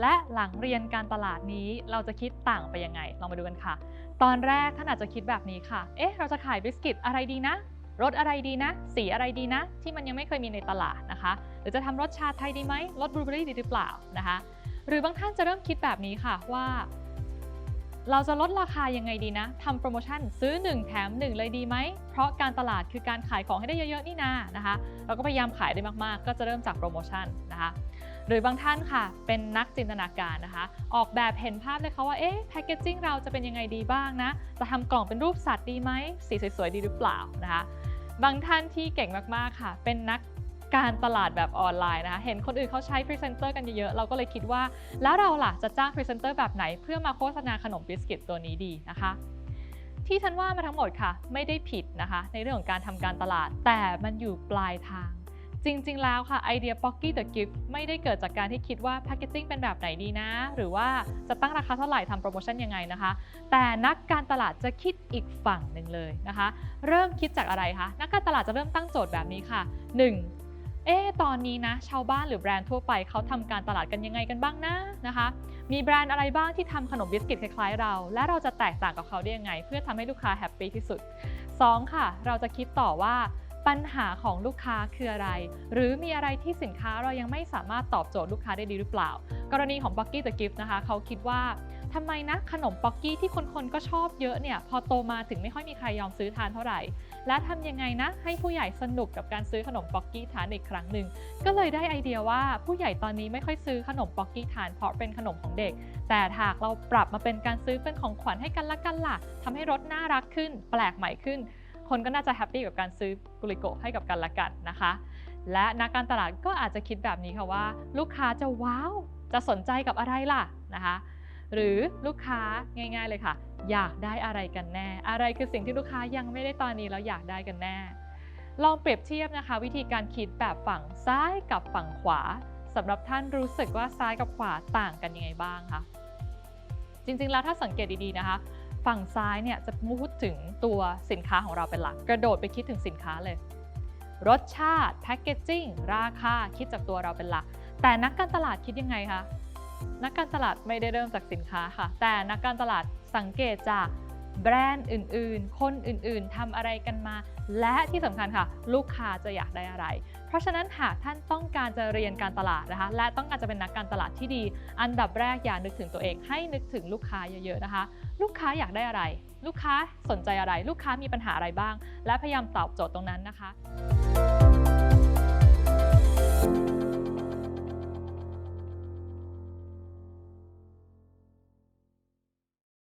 และหลังเรียนการตลาดนี้เราจะคิดต่างไปยังไง ลองมาดูกันค่ะ ตอนแรกท่านอาจจะคิดแบบนี้ค่ะ เอ๊ะ เราจะขายบิสกิตอะไรดีนะรสอะไรดีนะ สีอะไรดีนะ ที่มันยังไม่เคยมีในตลาดนะคะ หรือจะทำรสชาไทยดีไหมรสบลูเบอรี่ดีหรือเปล่านะคะ หรือบางท่านจะเริ่มคิดแบบนี้ค่ะว่า เราจะลดราคายังไงดีนะทำโปรโมชั่นซื้อ 1 แถม 1 เลยดีไหม เพราะการตลาดคือการขายของให้ได้เยอะๆนี่นานะคะ เราก็พยายามขายได้มากๆ ก็จะเริ่มจากโปรโมชั่นนะคะหรือบางท่านค่ะ เป็นนักจินตนาการนะคะ ออกแบบเห็นภาพเลยค่ะว่า เอ๊ะแพคเกจจิ้งเราจะเป็นยังไงดีบ้างนะ จะทำกล่องเป็นรูปสัตว์ดีไหม สีสวยๆดีหรือเปล่านะคะ บางท่านที่เก่งมากๆค่ะ เป็นนัก การตลาดแบบออนไลน์นะคะ เห็นคนอื่นเขาใช้พรีเซนเตอร์กันเยอะๆ เราก็เลยคิดว่า แล้วเราล่ะจะจ้างพรีเซนเตอร์แบบไหนเพื่อมาโฆษณาขนมบิสกิตตัวนี้ดีนะคะที่ฉันว่ามาทั้งหมดค่ะ ไม่ได้ผิดนะคะ ในเรื่องของการทำการตลาด แต่มันอยู่ปลายทาง จริง ๆ แล้วค่ะไอเดีย Pocky the Gift ไม่ได้เกิดจากการที่คิดว่าแพคเกจจิ้งเป็นแบบไหนดีนะ หรือว่าจะตั้งราคาเท่าไหร่ทำโปรโมชั่นยังไงนะคะ แต่นักการตลาดจะคิดอีกฝั่งหนึ่งเลยนะคะ เริ่มคิดจากอะไรคะนักการตลาดจะเริ่มตั้งโจทย์แบบนี้ค่ะ 1. เอ๊ตอนนี้นะชาวบ้านหรือแบรนด์ทั่วไปเขาทำการตลาดกันยังไงกันบ้างนะนะคะ มีแบรนด์อะไรบ้างที่ทำขนมบิสกิตคล้ายๆเรา และเราจะแตกต่างกับเขาได้ยังไง เพื่อทำให้ลูกค้าแฮปปี้ที่สุด 2. ค่ะ เราจะคิดต่อว่าปัญหาของลูกค้าคืออะไร หรือมีอะไรที่สินค้าเรายังไม่สามารถตอบโจทย์ลูกค้าได้ดีหรือเปล่า กรณีของ b o c k y the Gift นะคะเขาคิดว่าทำไมนะขนมป๊อกกี้ที่คนๆก็ชอบเยอะเนี่ยพอโตมาถึงไม่ค่อยมีใครยอมซื้อทานเท่าไหร่ และทำยังไงนะ ให้ผู้ใหญ่สนุกกับการซื้อขนมป๊อกกี้ทานอีกครั้งหนึ่งก็เลยได้ไอเดียว่าผู้ใหญ่ตอนนี้ไม่ค่อยซื้อขนมป๊อกกี้ทานเพราะเป็นขนมของเด็ก แต่หากเราปรับมาเป็นการซื้อเป็นของขวัญให้กันละกันล่ะทำให้รสน่ารักขึ้น แปลกใหม่ขึ้น คนก็น่าจะแฮปปี้กับการซื้อกุลิโกะให้กับกันละกันนะคะ และนักการตลาดก็อาจจะคิดแบบนี้ค่ะว่า ลูกค้าจะว้าวจะสนใจกับอะไรล่ะนะคะ หรือลูกค้าง่าย ๆเลยค่ะ อยากได้อะไรกันแน่ อะไรคือสิ่งที่ลูกค้ายังไม่ได้ตอนนี้แล้วอยากได้กันแน่ ลองเปรียบเทียบนะคะ วิธีการคิดแบบฝั่งซ้ายกับฝั่งขวาสำหรับท่านรู้สึกว่าซ้ายกับขวาต่างกันยังไงบ้างคะจริงๆแล้วถ้าสังเกตดีๆนะคะ ฝั่งซ้ายเนี่ยจะพูดถึงตัวสินค้าของเราเป็นหลัก กระโดดไปคิดถึงสินค้าเลย รสชาติแพคเกจจิ้งราคาคิดจากตัวเราเป็นหลัก แต่นักการตลาดคิดยังไงคะนักการตลาดไม่ได้เริ่มจากสินค้าค่ะ แต่นักการตลาดสังเกตจากแบรนด์อื่นๆ คนอื่นๆทำอะไรกันมา และที่สำคัญค่ะ ลูกค้าจะอยากได้อะไร เพราะฉะนั้นหากท่านต้องการจะเรียนการตลาดนะคะ และต้องการจะเป็นนักการตลาดที่ดี อันดับแรกอย่านึกถึงตัวเอง ให้นึกถึงลูกค้าเยอะๆนะคะ ลูกค้าอยากได้อะไร ลูกค้าสนใจอะไร ลูกค้ามีปัญหาอะไรบ้าง และพยายามตอบโจทย์ตรงนั้นนะคะ